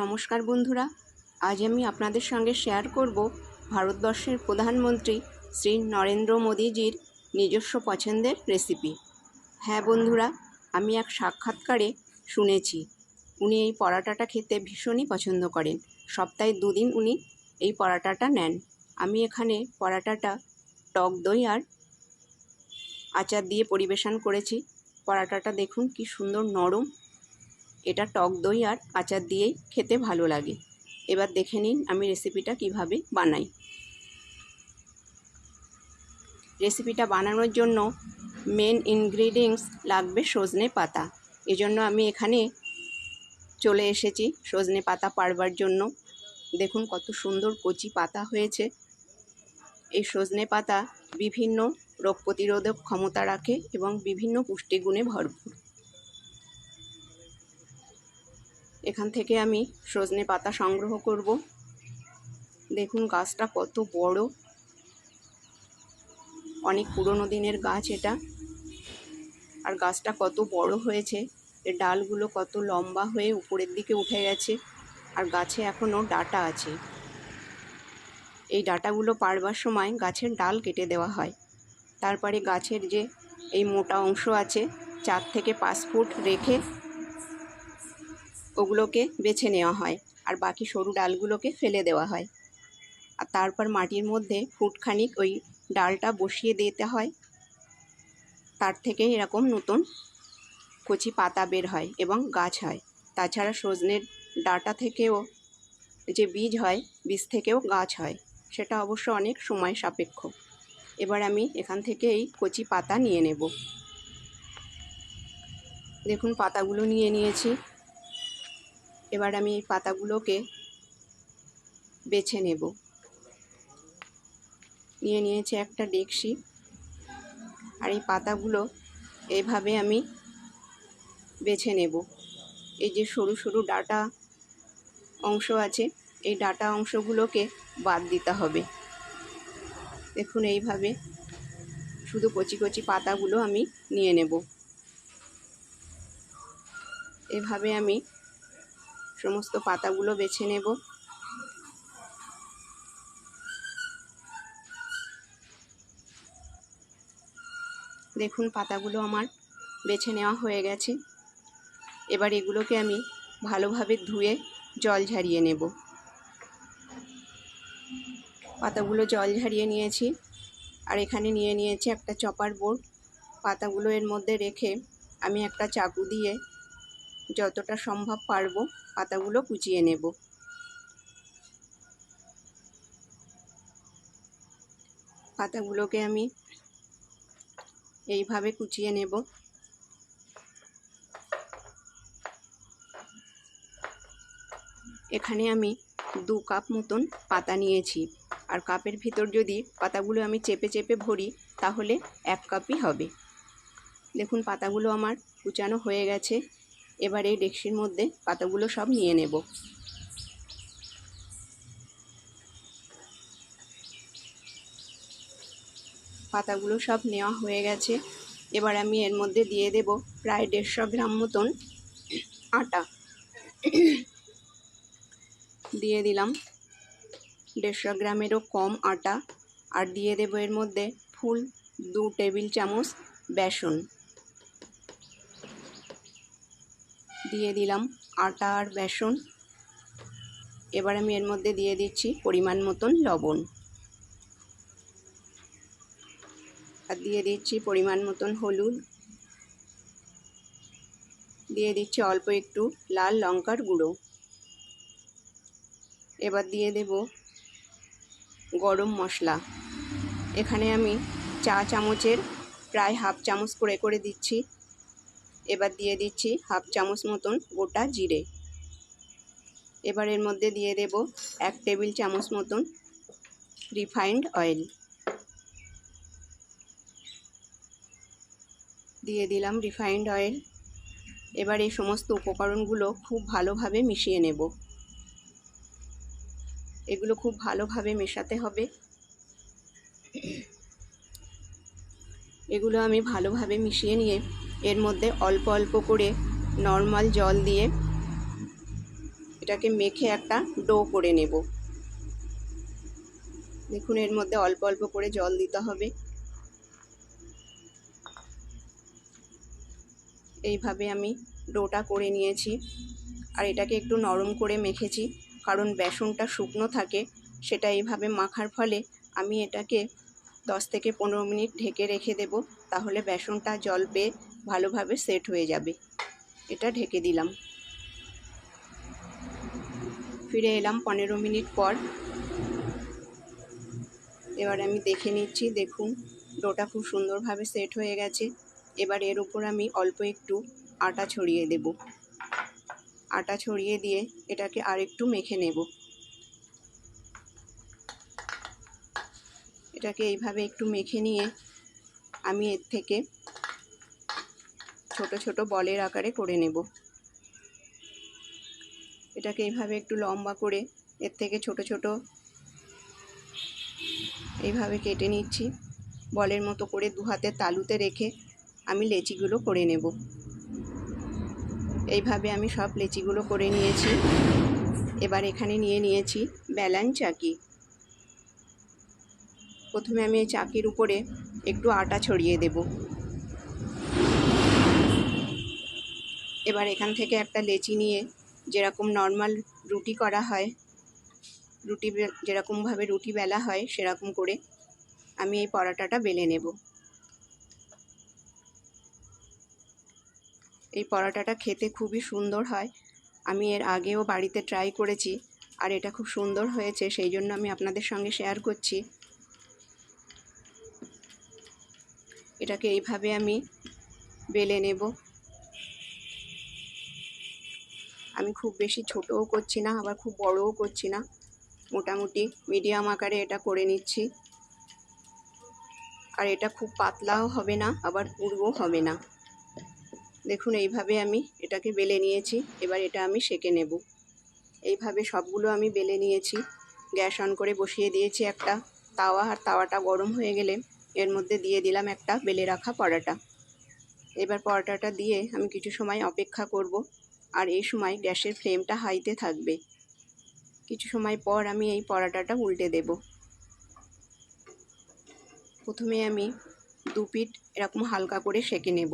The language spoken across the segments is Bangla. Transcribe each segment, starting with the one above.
নমস্কার বন্ধুরা। আজ আমি আপনাদের সঙ্গে শেয়ার করব ভারতবর্ষের প্রধানমন্ত্রী শ্রী নরেন্দ্র মোদীজির নিজস্ব পছন্দের রেসিপি হ্যাঁ বন্ধুরা, আমি এক সাক্ষাৎকারে শুনেছি, উনি এই পরাটাটা খেতে ভীষণই পছন্দ করেন। সপ্তাহে দুদিন উনি এই পরাটাটা নেন। আমি এখানে পরাটাটা টক দই আর আচার দিয়ে পরিবেশন করেছি। পরাটাটা দেখুন কি সুন্দর নরম এটা টক দই আর আচার দিয়েই খেতে ভালো লাগে। এবার দেখে নিন আমি রেসিপিটা কীভাবে বানাই। রেসিপিটা বানানোর জন্য মেন ইনগ্রিডিয়েন্টস লাগবে সজনে পাতা। এজন্য আমি এখানে চলে এসেছি সজনে পাতা পারবার জন্য। দেখুন কত সুন্দর কচি পাতা হয়েছে। এই সজনে পাতা বিভিন্ন রোগ প্রতিরোধক ক্ষমতা রাখে এবং বিভিন্ন পুষ্টিগুণে ভরপুর। এখান থেকে আমি সজনে পাতা সংগ্রহ করব। দেখুন গাছটা কত বড়। অনেক পুরনো দিনের গাছ এটা। আর গাছটা কত বড় হয়েছে। এর ডালগুলো কত লম্বা হয়ে উপরের দিকে উঠে গেছে। আর গাছে এখনও ডাটা আছে। এই ডাটাগুলো পারবার সময় গাছের ডাল কেটে দেওয়া হয়। তারপরে গাছের যে এই মোটা অংশ আছে, চার থেকে পাঁচ ফুট রেখে ওগুলোকে বেছে নেওয়া হয় আর বাকি সরু ডালগুলোকে ফেলে দেওয়া হয়। আর তারপর মাটির মধ্যে ফুটখানিক ওই ডালটা বসিয়ে দিতে হয়। তার থেকে এরকম নতুন কচি পাতা বের হয় এবং গাছ হয়। তাছাড়া সজনের ডাটা থেকেও যে বীজ হয়, বীজ থেকেও গাছ হয়, সেটা অবশ্য অনেক সময় সাপেক্ষ। এবার আমি এখান থেকে এই কচি পাতা নিয়ে নেব। দেখুন, পাতাগুলো নিয়ে নিয়েছি। এবার আমি এই পাতাগুলোকে বেছে নেব। নিয়ে নিয়েছি একটা ডেকসি আর এই পাতাগুলো এইভাবে আমি বেছে নেব। এই যে সরু সরু ডাটা অংশ আছে, এই ডাটা অংশগুলোকে বাদ দিতে হবে। দেখুন এইভাবে শুধু কচি কচি পাতাগুলো আমি নিয়ে নেব। এভাবে আমি সমস্ত পাতাগুলো বেছে নেব। দেখুন, পাতাগুলো আমার বেছে নেওয়া হয়ে গেছে। এবার এগুলোকে আমি ভালোভাবে ধুয়ে জল ঝারিয়ে নেব। পাতাগুলো জল ঝারিয়ে নিয়েছি। আর এখানে নিয়ে নিয়েছি একটা চপার বোর্ড। পাতাগুলো এর মধ্যে রেখে আমি একটা চাকু দিয়ে যতটা সম্ভব পারব পাতাগুলো কুচিয়ে নেব। পাতাগুলোকে আমি এইভাবে কুচিয়ে নেব। এখানে আমি দু কাপ মতন পাতা নিয়েছি। আর কাপের ভিতর যদি পাতাগুলো আমি চেপে চেপে ভরি, তাহলে এক কাপই হবে। দেখুন, পাতাগুলো আমার কুচানো হয়ে গেছে। এবার এই ডেকসির মধ্যে পাতাগুলো সব নিয়ে নেব। পাতাগুলো সব নেওয়া হয়ে গেছে। এবার আমি এর মধ্যে দিয়ে দেব প্রায় দেড়শো গ্রাম মতন আটা। দিয়ে দিলাম দেড়শো গ্রামেরও কম আটা। আর দিয়ে দেবো এর মধ্যে ফুল দু টেবিল চামচ বেসন। দিয়ে দিলাম আটা আর বেসন। এবার আমি এর মধ্যে দিয়ে দিচ্ছি পরিমাণ মতন লবণ। আর দিয়ে দিচ্ছি পরিমাণ মতন হলুদ। দিয়ে দিচ্ছি অল্প একটু লাল লঙ্কার গুঁড়ো। এবার দিয়ে দেব গরম মশলা। এখানে আমি চা চামচের প্রায় হাফ চামচ করে করে দিচ্ছি। এবার দিয়ে দিচ্ছি হাফ চামচ মতন গোটা জিরে। এবার এর মধ্যে দিয়ে দেব এক টেবিল চামচ মতন রিফাইন্ড অয়েল। দিয়ে দিলাম রিফাইন্ড অয়েল। এবার এই সমস্ত উপকরণগুলো খুব ভালোভাবে মিশিয়ে নেব। এগুলো খুব ভালোভাবে মেশাতে হবে। এগুলো আমি ভালোভাবে মিশিয়ে নিয়ে এর মধ্যে অল্প অল্প করে নর্মাল জল দিয়ে এটাকে মেখে একটা ডো করে নেব। দেখুন, এর মধ্যে অল্প অল্প করে জল দিতে হবে। এইভাবে আমি ডোটা করে নিয়েছি। আর এটাকে একটু নরম করে মেখেছি, কারণ বেসনটা শুকনো থাকে, সেটা এইভাবে মাখার ফলে আমি এটাকে দশ থেকে পনেরো মিনিট ঢেকে রেখে দেব, তাহলে বেসনটা জল পেয়ে ভালোভাবে সেট হয়ে যাবে। এটা ঢেকে দিলাম। ফিরে এলাম পনেরো মিনিট পর। এবার আমি দেখে নিচ্ছি, দেখুন, ডোটা খুব সুন্দরভাবে সেট হয়ে গেছে। এবার এর উপর আমি অল্প একটু আটা ছড়িয়ে দেব। আটা ছড়িয়ে দিয়ে এটাকে আরেকটু মেখে নেব। এটাকে এইভাবে একটু মেখে নিয়ে আমি এর থেকে ছোট ছোট বলের আকারে করে নেব। এটাকে এইভাবে একটু লম্বা করে এর থেকে ছোট ছোট এইভাবে কেটে নিচ্ছি। বলের মতো করে দু হাতের তালুতে রেখে আমি লেচিগুলো করে নেব। এইভাবে আমি সব লেচিগুলো করে নিয়েছি। এবার এখানে নিয়ে নিয়েছি বেলান চাকি। প্রথমে আমি এই চাকির উপরে একটু আটা ছড়িয়ে দেব। এবার এখান থেকে একটা লেচি নিয়ে যেরকম নর্মাল রুটি করা হয়, রুটি যেরকমভাবে রুটি বেলা হয় সেরকম করে আমি এই পরাটাটা বেলে নেব। এই পরাটাটা খেতে খুবই সুন্দর হয়। আমি এর আগেও বাড়িতে ট্রাই করেছি আর এটা খুব সুন্দর হয়েছে, সেই জন্য আমি আপনাদের সঙ্গে শেয়ার করছি। এটাকে এইভাবে আমি বেলে নেব। আমি খুব বেশি ছোটও করছি না, আবার খুব বড়ও করছি না। মোটামুটি মিডিয়াম আকারে এটা করে নিচ্ছি। আর এটা খুব পাতলাও হবে না, আবার পুরোও হবে না। দেখুন, এইভাবে আমি এটাকে বেলে নিয়েছি, এবার এটা আমি সেকে নেব। এইভাবে সবগুলো আমি বেলে নিয়েছি। গ্যাস অন করে বসিয়ে দিয়েছি একটা তাওয়া, আর তাওয়াটা গরম হয়ে গেলে এর মধ্যে দিয়ে দিলাম একটা বেলে রাখা পরাটা। এবার পরোটাটা দিয়ে আমি কিছু সময় অপেক্ষা করব, আর এই সময় গ্যাসের ফ্লেমটা হাইতে থাকবে। কিছু সময় পর আমি এই পরাটাটা উল্টে দেব। প্রথমে আমি দু পিঠ এরকম হালকা করে সেকে নেব।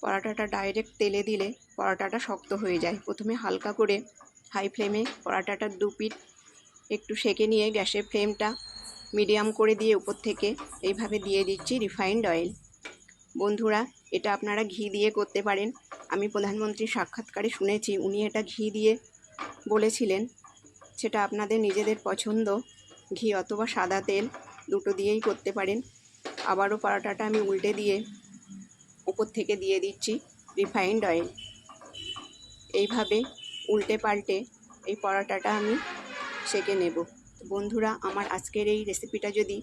পরাটাটা ডাইরেক্ট তেলে দিলে পরাটাটা শক্ত হয়ে যায়। প্রথমে হালকা করে হাই ফ্লেমে পরাটাটার দু পিঠ একটু সেকে নিয়ে গ্যাসের ফ্লেমটা মিডিয়াম করে দিয়ে উপর থেকে এইভাবে দিয়ে দিচ্ছি রিফাইন্ড অয়েল। বন্ধুরা, এটা আপনারা ঘি দিয়ে করতে পারেন। আমি প্রধানমন্ত্রীর সাক্ষাৎকারে শুনেছি, উনি এটা ঘি দিয়ে বলেছিলেন। সেটা আপনাদের নিজেদের পছন্দ। ঘি অথবা সাদা তেল দুটো দিয়েই করতে পারেন। আবারও পরোটাটা আমি উল্টে দিয়ে উপর থেকে দিয়ে দিচ্ছি রিফাইন্ড অয়েল। এইভাবে উল্টে পাল্টে এই পরোটাটা আমি সেকে নেব। বন্ধুরা, আমার আজকের এই রেসিপিটা যদি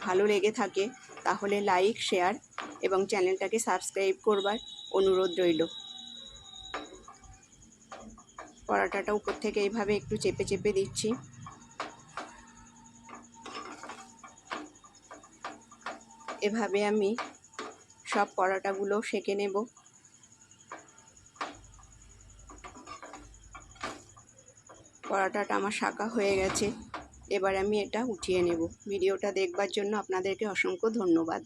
ভালো লেগে থাকে, তাহলে লাইক শেয়ার এবং চ্যানেলটাকে সাবস্ক্রাইব করবার অনুরোধ রইল। পরাটাটা উপর থেকে এইভাবে একটু চেপে চেপে দিচ্ছি। এভাবে আমি সব পরোটাগুলো সেকে নেব। পরোটাটা আমার শাঁকা হয়ে গেছে। এবার আমি এটা উঠিয়ে নেব। ভিডিওটা দেখবার জন্য আপনাদেরকে অসংখ্য ধন্যবাদ।